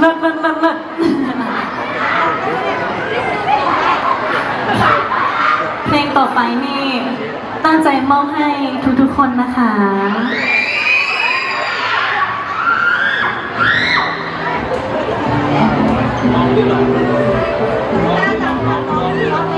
เลิกเลิกเลิกเลิกเพลงต่อไปนี่ ตั้งใจมอบให้ทุกๆคนนะคะมองดีหน่อย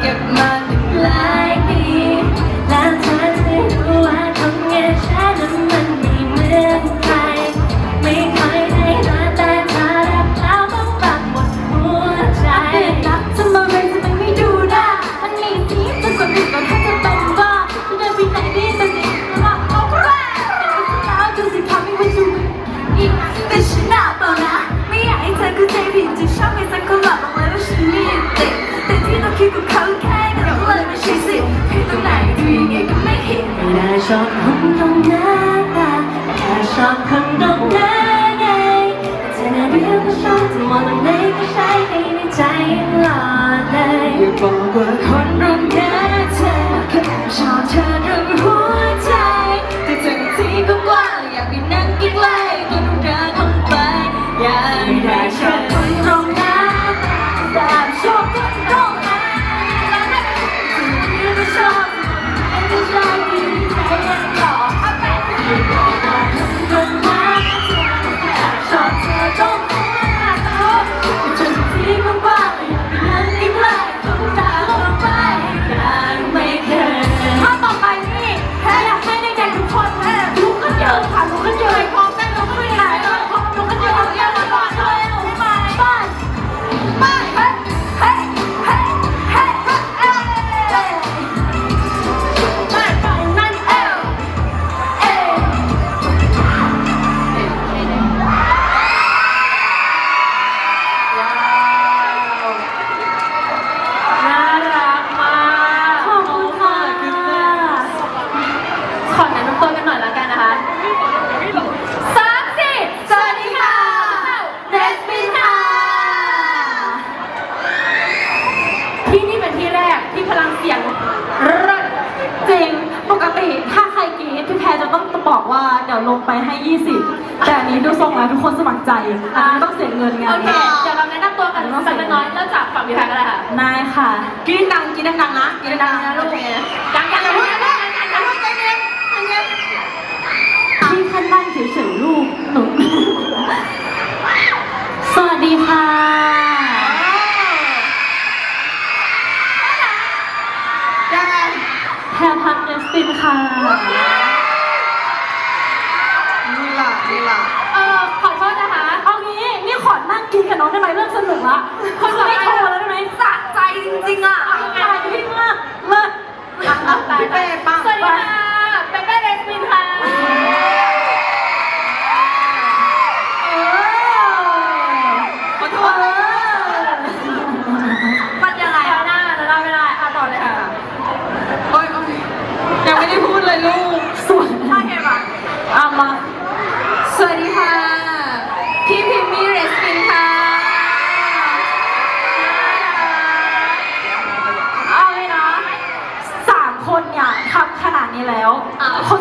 Get ก็ใช่จะมองตรงไหนก็ใช่ให้ในใจตลอดเลยอย่าบอกว่า ว่าเดี๋ยวลงไปให้ 20 แต่อันนี้ดูทรงแล้วทุกคนสมัครใจอาจจะไม่ต้องเสียเงินไงโอเค เดี๋ยวเราแนะนำตัวกันสักเล็กน้อยเริ่มจากฝั่งพี่แพรก็ได้ค่ะนายค่ะกินดังกินดังๆนะกินดังๆนะลูกยังยังยังยังยังยังยังใจเย็นใจเย็นพี่แค่นั่งเฉยๆลูกหนูสวัสดีค่ะยังไงแพรพัฒน์เนสตินค่ะ นี่ล่ะนี่ล่ะเออขอโทษนะคะเอางี้นี่ขอนั่งกินกับน้องได้ไหมเริ่มสนุกละคนไม่โทรแล้วได้ไหมสะใจจริงๆอะตายพี่มากเลิศ พี่เป้ปังสวัสดีค่ะ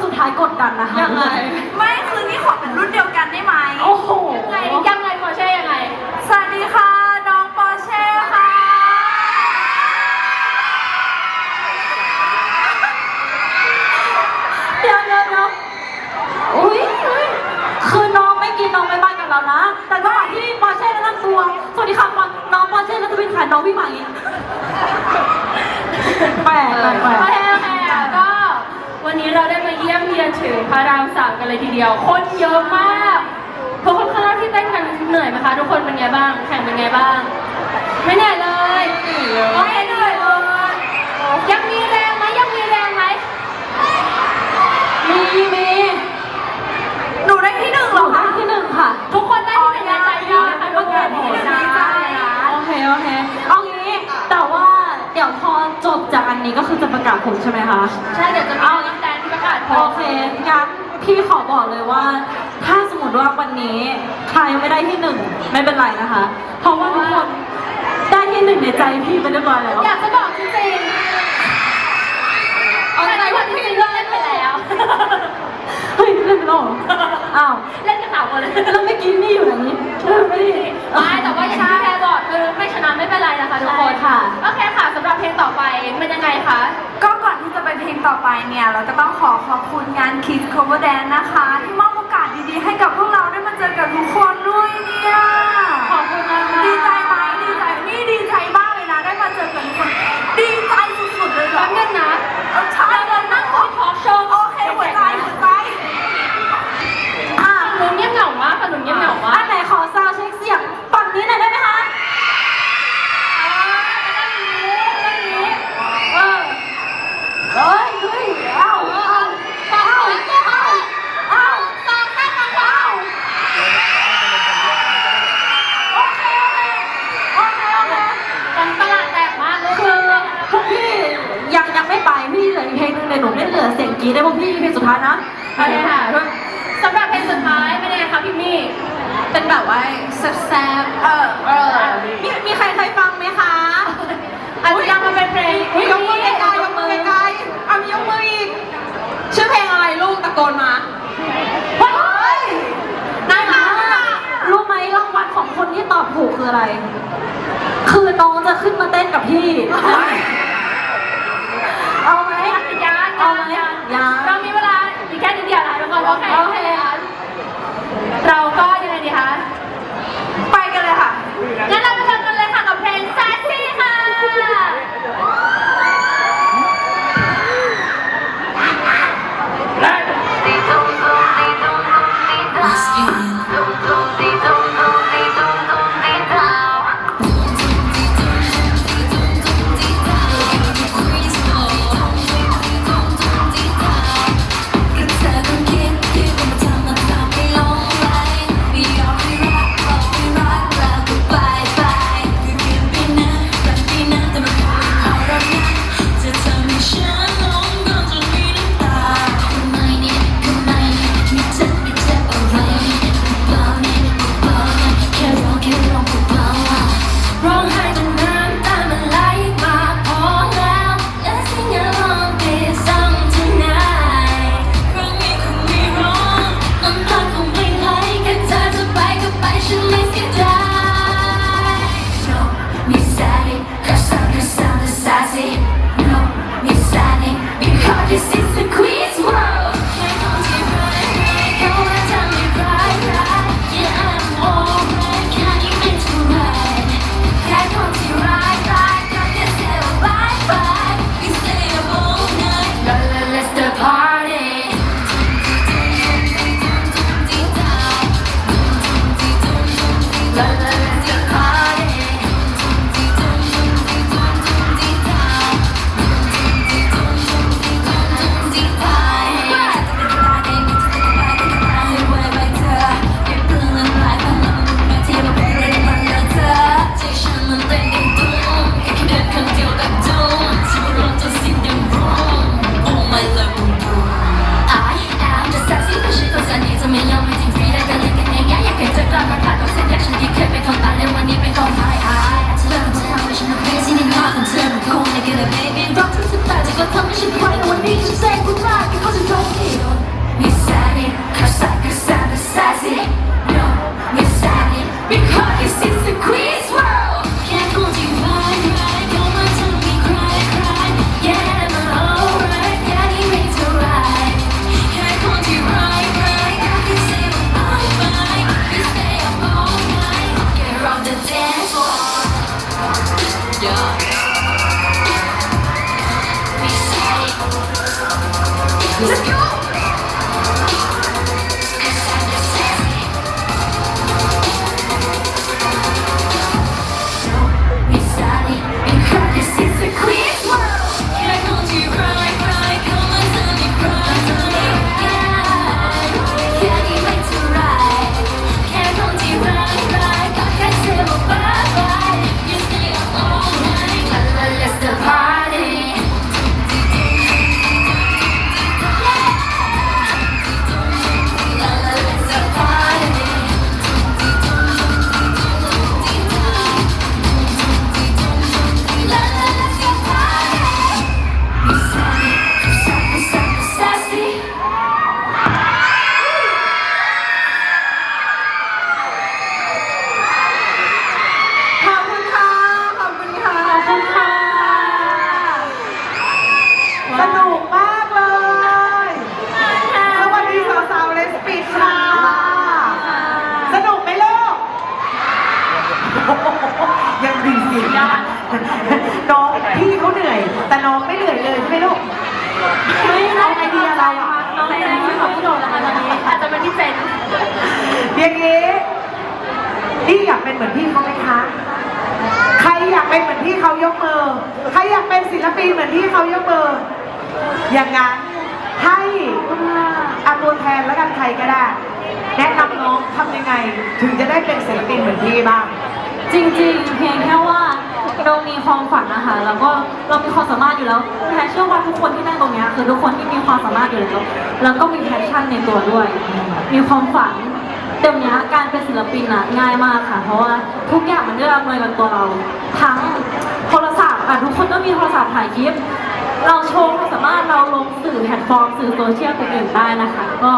สุดท้ายกดดันนะคะยังไง ไม่คือนี่ขอเป็นรุ่นเดียวกันได้ไหมโอ้โห ยังไงยังไงพอเช่ยังไง สวัสดีค่ะ น้องปอร์เช่ค่ะ เดี๋ยวเดี๋ยวเดี๋ยวอุ้ยอุ๊ยคือน้องไม่กินน้องไม่บ้านกับเรานะ แต่ระหว่างที่ปอร์เช่แนะนำตัว สวัสดีค่ะปอน้องปอร์เช่แล้วจะเป็นขายน้องพี่ใหม่แปลกแปลกแปลโอกเคโอเคก็ วันนี้เราได้มา เยี่ยมเยียนถึงพระรามสามกันเลยทีเดียว คนเยอะมากทุกคนข้างล่างที่เต้นกันเหนื่อยไหมคะ ทุกคนเป็นไงบ้าง แข่งเป็นไงบ้าง ไม่เหนื่อยเลยโอเคเหนื่อยเลยยังมีแรงไหมยังมีแรงไหม มีมี หนูได้ที่หนึ่ง ห เหร นู อ ได้ คะ ที่หนึ่งค่ะ ทุกคนได้ที่หนึ่งในใจพี่นะคะทุกคน ที่หนึ่งในใจ โอเคโอเคเอางี้ แต่ว่าเดี๋ยวพอจบจากอันนี้ก็คือจะประกาศผลใช่ไหมคะ ใช่เดี๋ยวจะมีน้ำแดงที่ประกาศผล โอเค งั้นพี่ขอบอกเลยว่า ถ้าส มมติว่าวันนี้ใครไม่ได้ที่หนึ่งไม่เป็นไรนะคะ เพราะว่าทุกคนได้ที่หนึ่งในใจพี่ไปเรียบร้อยแล้วอยากจะบอกจริงเอาๆแต่ใจในว่าวันพี่ที่เล่นไปแล้วเฮ้ยเล่นไปแล้วเหรออ้าวเล่นกับสาวคนเลยแล้วเมื่อกี้นี่อยู่ไหนนี่เออไม่ได้ไม่แต่ว่าอย่างที่แพรบอกคือไม่ชนะไม่เป็นไรนะคะทุกคนใช่ค่ะโอเคค่ะสำหรับเพลงต่อไปเป็นยังไงคะก็ก่อนที่จะไปเพลงต่อไปเนี่ยเราก็ต้องขอขอบคุณงาน Kids Cover Dance นะคะที่มอบโอกาส ดีๆ ให้กับพวกเราได้มาเจอกับทุกคนด้วยเนี่ย ขอบคุณนะคะ ดีใจไหมดีใจนี่ดีใจมากเลยนะ ได้มาเจอกับทุกคน ดีใจสุดๆเลยเหร แป๊ อบ นึงนะ เอาใช่ เรานั่งคุยทอล์กโชว์ โอเคหัวใจหัวใจ อะ หนูเงียบเหงามากค่ะหนูเงียบเหงามา อั ก นไหนขอซาวด์เช็คเสียงฝั่งนี้หน่อยได้ไหมคะ เออเฮ้ยเฮ้ยเอ้าเอ้าเอ้าเอ้าเอ้าสองข้างมาเอ้าโอเคโอเคโอเคโอเค กันตลาดแตกมากเลย คือพวกพี่ยังยังไม่ไปพี่เหลืออีกเพลงหนึงเลยหนูไม่เหลือเสียงกรีดได้ พวกพี่เพลงสุดท้ายนะโอเคค่ะสำหรับเพลงสุดท้ายเป็นยังไงคะพี่มี่เป็นแบบว่าแซ่บๆเออเออมีมีใครเคยฟังไหมคะอาจจะยังมาเป็นเพลงอุ๊ยยกมือไกลๆยกมือไกลๆเอามียกมืออีกชื่อเพลงอะไรลูกตะโกนมาเฮ้ยได้ไหมรู้ไหมรางวัลของคนที่ตอบถูกคืออะไร คือน้องจะขึ้นมาเต้นกับพี่ Let's go ศิลปินเหมือนพี่เขายกมืออย่างนั้นให้อาตัวแทนแล้วกันใครก็ได้ แนะนำน้องทำยังไง ถึงจะได้เป็นศิลปินเหมือนพี่บ้าง จริงๆ เพียงแค่ว่าเรามีความฝันนะคะ แล้วก็เรามีความสามารถอยู่แล้วแพรเชื่อว่าทุกคนที่นั่งตรงนี้คือทุกคนที่มีความสามารถอยู่แล้วแล้วก็มีแพชชั่นในตัวด้วย มีความฝันเดี๋ยวนี้การเป็นศิลปินอะง่ายมากค่ะ เพราะว่าทุกอย่างมันเอื้ออำนวยกับตัวเรา ทั้งโทรศัพท์ อะทุกคนก็มีโทรศัพท์ถ่ายคลิป เราโชว์ความสามารถเราลงสื่อแพลตฟอร์มสื่อโซเชียลต่างๆได้นะคะ ก็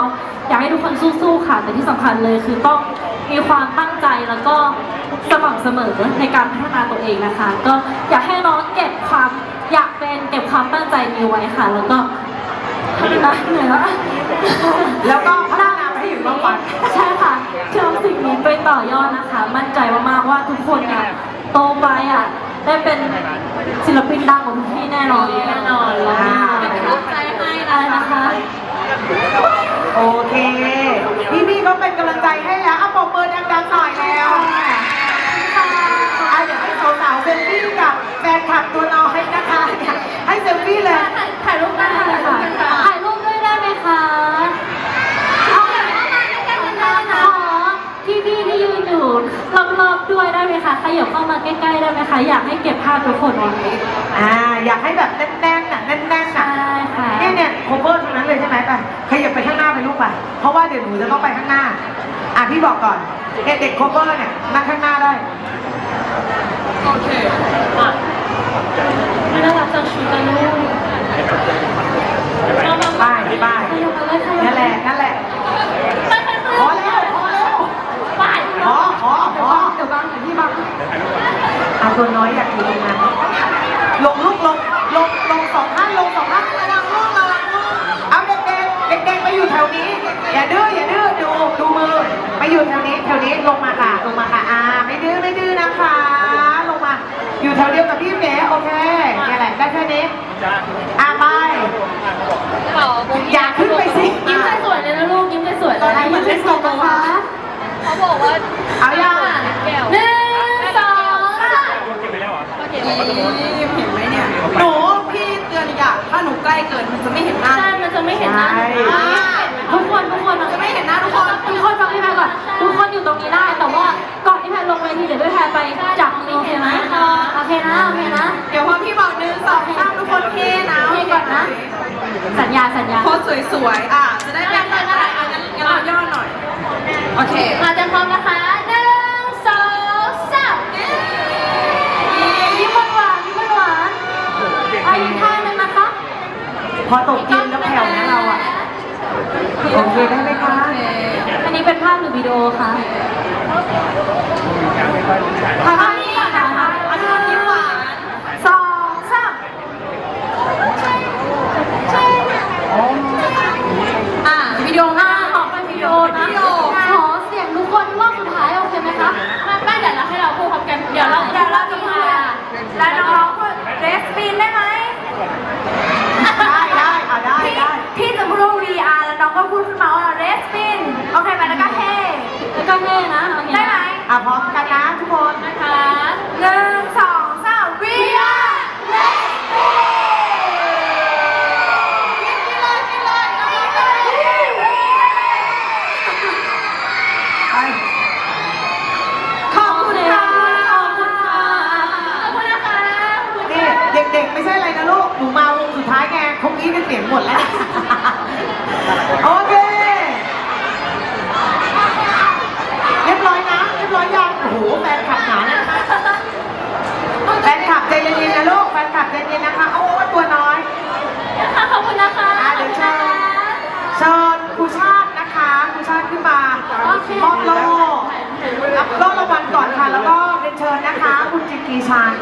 อยากให้ทุกคนสู้ๆค่ะ แต่ที่สำคัญเลยคือต้องมีความตั้งใจแล้วก็สม่ำเสมอในการพัฒนาตัวเองนะคะ ก็อยากให้น้องเก็บความอยากเป็นเก็บความตั้งใจนี้ไว้ค่ะ แล้วก็พัฒนาเหนื่อยแล้วแล้วก็พัฒนาไปให้ถึงความฝันใช่ค่ะเชื่อมสิ่งนี้ไปต่อยอดนะคะ มั่นใจมากๆว่าทุกคนเนี่ยโตไปอะ ได้เป็นศิลปินดังของทุกที่แน่นอนแน่นอนแล้วอ่าเป็นกำลังใจให้อะไรนะคะ โอเค พี่พี่ก็เป็นกำลังใจให้แล้วเอาปมมือดังๆหน่อยแล้วอะเดี๋ยวให้สาวๆเซลฟี่กับแฟนคลับตัวน้อยนะคะเนี่ยให้เซลฟี่เลย ถ่ายรูปกันค่ะถ่ายรูปกันค่ะ ถ่ายรูปด้วยได้ไหมคะเอาแบบว่ามาด้วยกันได้นะขอพี่ๆที่ยืนอยู่รอบๆด้วย ได้ไหมคะขยับเข้ามาใกล้ๆได้ไหมคะ อยากให้เก็บภาพทุกคนไว้อ่าอยากให้แบบแน่นๆน่ะแน่นๆน่ะ ใช่ค่ะ เนี่ยเนี่ยโคเวอร์ทั้งนั้นเลยใช่ไหมไปขยับไปข้างหน้าไปลูกไป เพราะว่าเดี๋ยวหนูจะต้องไปข้างหน้า อะพี่บอกก่อนเนี่ยเด็กโคเวอร์เนี่ยนั่งข้างหน้าได้ โอเค อะไม่น่ารักจังชุดกันลูกมามา ป้ายป้าย ขยับมาเลยค่ะ นั่นแหละนั่นแหละ ไปไป พอแล้วพอแล้ว ไป พอพอพอ เดี๋ยวบังเดี๋ยวพี่บัง อะตัวน้อยอยากอยู่ตรงนั้น ลงลูกลงลงลงสองท่านลงสองท่านระวังลูกระวังลูกเอาเด็กเด็กเด็กเด็กๆไปอยู่แถวนี้ อย่าดื้ออย่าดื้อดูดูมือไปอยู่แถวนี้แถวนี้ลงมาค่ะลงมาค่ะอ่าไม่ดื้อไม่ดื้อนะคะ ลงมา อยู่แถวเดียวกับพี่เก๋โอเคเนี่ยแหละได้แค่นี้อะไปอย่าขึ้นไปสิ ยิ้มสวยๆเลยนะลูกยิ้มสวยๆเล ตอน ย นี้มันไม่สดนะคะ เขาบอกว่า เอายัง หนึ่งสองสาม หนูพี่เตือนอีกอย่างถ้าหนูใกล้เกินมันจะไม่เห็นหน้า ใช่มันจะไม่เห็นหน้าหนูใช่ทุกคนทุกคนจะไม่เห็นหน้าทุกคนทุกคนฟังพี่แพรก่อน ทุกคนอยู่ตรงนี้ได้ แต่ว่าก่อนที่แพรลงเวทีเดี๋ยวพี่แพรไปจับมือโอเคไหมโอเคนะโอเคนะ เดี๋ยวพอพี่บอกหนึ่งสองสามทุกคนเท่นะโอเคก่อนนะ สัญญาสัญญาโพสสวยๆอะจะได้เป็นแบบอะไรอะงั้นงั้นเราย่อหน่อย โอเคมาจะพร้อมนะคะหนึ่งสองสาม ยิ้มหวานๆยิ้มหวาน ๆอะอีกท่าหนึงนะคะพอตกเย็นแล้วแผ่วนะเราอะ โอเคได้ไหมคะ อันนี้เป็นภาพหรือวิดีโอคะภาพนี้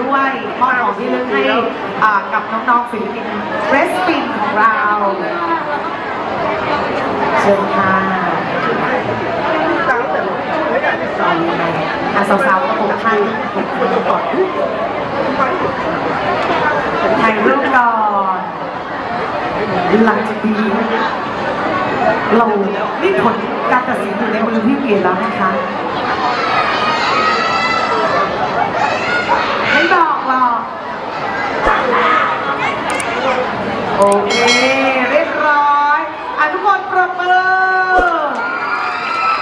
ด้วยมอบของที่ระลึกให้กับน้องๆศิลปินเรสปินของเราเชิญค่ะตอาสาวๆก็คงท่านถ่ายรูปก่อนหลังจากนี้เราได้ผลการตัดสินอยู่ในมือพี่เกียรแล้วนะคะ Oh, okay.